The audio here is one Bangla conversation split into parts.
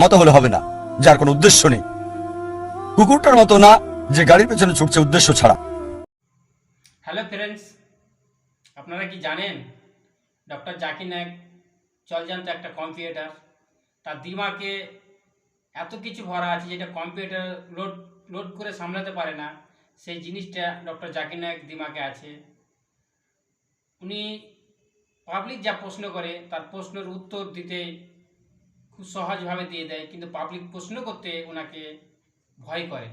মতো হলে হবে না, যার কোনো উদ্দেশ্য নেই। কুকুরটার মতো না, যে গাড়ির পেছনে ছুটছে উদ্দেশ্য ছাড়া। হ্যালো ফ্রেন্ডস আপনারা কি জানেন? ডক্টর জাকির নায়ক জলজান্ত একটা কম্পিউটার তার দিমাগে এত কিছু ভরা আছে যেটা কম্পিউটার লোড লোড করে সামলাতে পারে না, সেই জিনিসটা ডক্টর জাকির নায়ক দিমাগে আছে। উনি পাবলিক যা প্রশ্ন করে, তার প্রশ্নের উত্তর দিতে খুব সহজভাবে দিয়ে দেয়, কিন্তু পাবলিক প্রশ্ন করতে ওনাকে ভয় করে।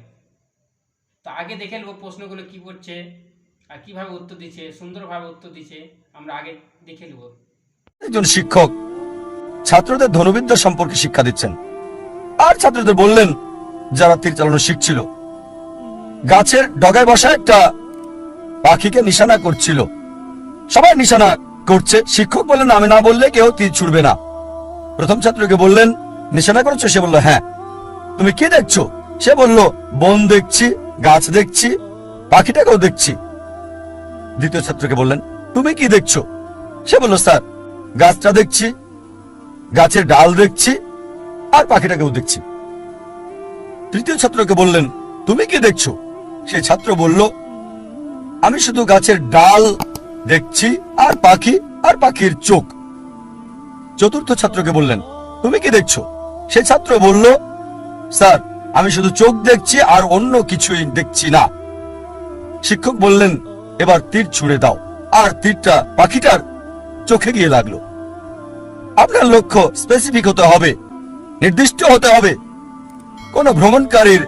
তো আগে দেখে নেব প্রশ্নগুলো কী করছে আর কীভাবে উত্তর দিচ্ছে, সুন্দরভাবে উত্তর দিচ্ছে, আমরা আগে দেখে নেব। একজন শিক্ষক ছাত্রদের ধনুবিদ্যা সম্পর্কে শিক্ষা দিচ্ছেন। আর ছাত্রদের বললেন, যারা তীর চালানো শিখছিল, গাছের ডগায় বসা একটা পাখিকে নিশানা করছিল। সবাই নিশানা করছে। শিক্ষক বললেন, আমি না বললে কেউ তীর ছুড়বে না। প্রথম ছাত্রকে বললেন, নিশানা করেছ? সে বলল হ্যাঁ। তুমি কি দেখছ? সে বলল, বন দেখছি, গাছ দেখছি, পাখিটাকেও দেখছি। দ্বিতীয় ছাত্রকে বললেন, তুমি কি দেখছ? সে বলল, স্যার, গাছটা দেখছি, গাছের ডাল দেখছি, আর পাখিটাকেও দেখছি। তৃতীয় ছাত্রকে বললেন, তুমি কি দেখছ? সে ছাত্র বলল, আমি শুধু গাছের ডাল দেখছি, আর পাখি, আর পাখির চোখ। চতুর্থ ছাত্রকে বললেন, তুমি কি দেখছ? সে ছাত্র বলল, স্যার, আমি শুধু চোখ দেখছি আর অন্য কিছুই দেখছি না। শিক্ষক বললেন, এবার তীর ছুড়ে দাও। আর তীরটা পাখিটার চোখে গিয়ে লাগল। আপনার লক্ষ্য স্পেসিফিক হতে হবে, নির্দিষ্ট হতে হবে। কোন ভ্রমণকারীর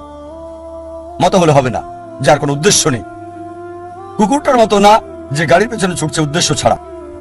মতো হলে হবে না, যার কোনো উদ্দেশ্য নেই। কুকুরটার মতো না, যে গাড়ির পেছনে ছুটছে উদ্দেশ্য ছাড়া।